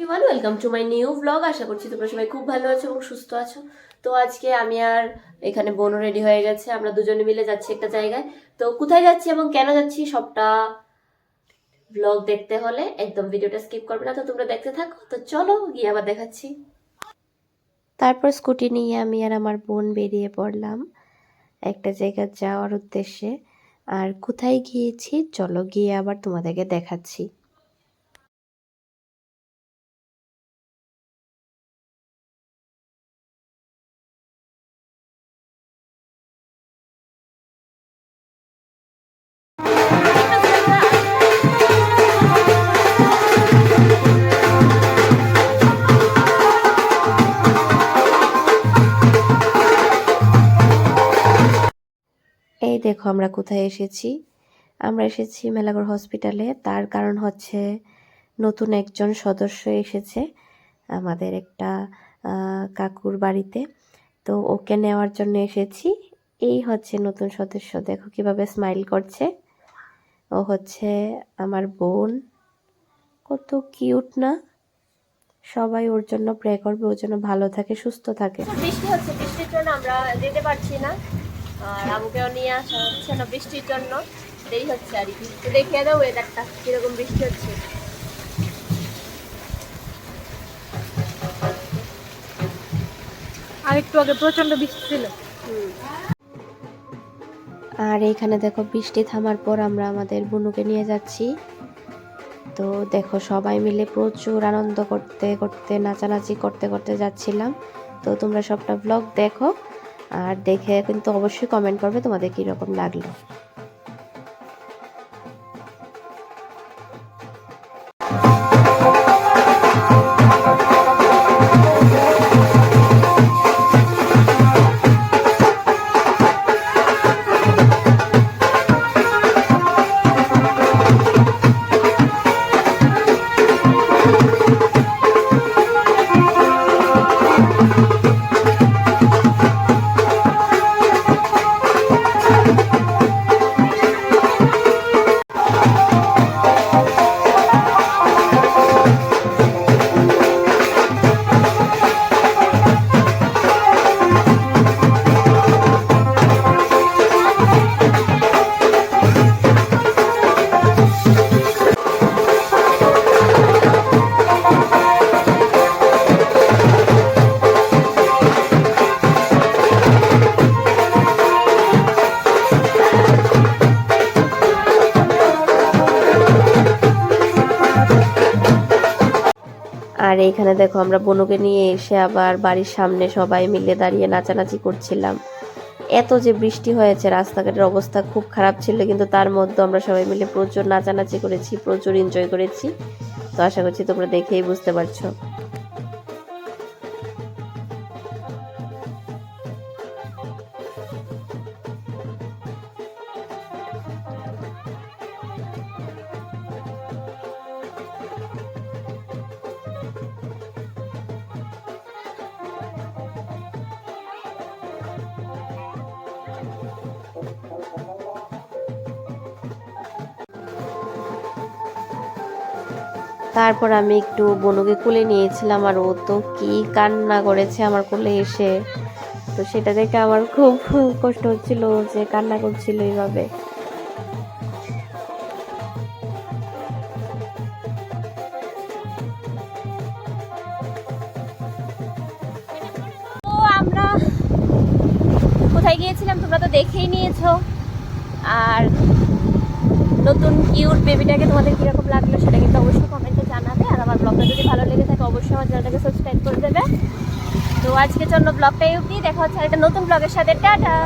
Everyone welcome to my new blog আশা করছি তোমরা সবাই খুব ভালো আছো এবং সুস্থ আছো। তো আজকে আমি আর এখানে বোনও রেডি হয়ে গেছে। আমরা দুজনে মিলে যাচ্ছি একটা জায়গায়। তো কোথায় যাচ্ছি এবং কেন যাচ্ছি সবটা ব্লগ দেখতে হলে একদম ভিডিওটা স্কিপ করবে না। তো তোমরা দেখতে থাকো। তো চলো গিয়ে আবার দেখাচ্ছি। তারপর স্কুটি নিয়ে আমি আর আমার বোন বেরিয়ে পড়লাম একটা জায়গা যাওয়ার উদ্দেশ্যে। আর কোথায় গিয়েছি? চলো গিয়ে আবার তোমাদেরকে দেখাচ্ছি। এই দেখো, আমরা কোথায় এসেছি? আমরা এসেছি মেলাগড় হসপিটালে। তার কারণ হচ্ছে নতুন একজন সদস্য এসেছে, আমাদের একটা কাকুর বাড়িতে। তো ওকে নেওয়ার জন্য এসেছি। এই হচ্ছে নতুন সদস্য। দেখো কীভাবে স্মাইল করছে। ও হচ্ছে আমার বোন। কত কিউট না? সবাই ওর জন্য প্রে করবে ওর জন্য ভালো থাকে সুস্থ থাকে। বৃষ্টি হচ্ছে বৃষ্টির জন্য আমরা যেতে পারছি না। আর আবুকেও নিয়ে আসা হচ্ছে না বৃষ্টির জন্য। দেরি হচ্ছে আর কি। তো দেখিয়ে দাও ওয়েদারটা কীরকম বৃষ্টি হচ্ছে। আর একটু আগে প্রচণ্ড বৃষ্টি ছিল। আর এইখানে দেখো বৃষ্টি থামার পর আমরা আমাদের বুনুকে নিয়ে যাচ্ছি। তো দেখো সবাই মিলে প্রচুর আনন্দ করতে করতে, নাচানাচি করতে করতে যাচ্ছিলাম। তো তোমরা সবটা ব্লগ দেখো আর দেখে কিন্তু অবশ্যই কমেন্ট করবে তোমাদের কীরকম লাগল। আর এইখানে দেখো আমরা বনুকে নিয়ে এসে আবার বাড়ির সামনে সবাই মিলে দাঁড়িয়ে নাচানাচি করছিলাম। এত যে বৃষ্টি হয়েছে, রাস্তাঘাটের অবস্থা খুব খারাপ ছিল, কিন্তু তার মধ্যে আমরা সবাই মিলে প্রচুর নাচানাচি করেছি, প্রচুর এনজয় করেছি। তো আশা করছি তোমরা দেখেই বুঝতে পারছ। তারপর আমি একটু বনুকে কোলে নিয়েছিলাম আর ও তো কি কান্না করেছে আমার কোলে এসে। তো সেটা দেখে আমার খুব কষ্ট হচ্ছিল যে কান্না করছিল এইভাবে। আমরা কোথায় গিয়েছিলাম তোমরা তো দেখেই নিয়েছো। আর নতুন কিউট বেবিটাকে তোমাদের কীরকম লাগল সেটা কিন্তু অবশ্যই কমেন্টে ব্লগটা যদি ভালো লেগে থাকে, অবশ্যই আমার চ্যানেলটাকে সাবস্ক্রাইব করে দেবে। তো আজকের জন্য ব্লগটাই অবধি। দেখা হচ্ছে একটা নতুন ব্লগের সাথে। টাটা!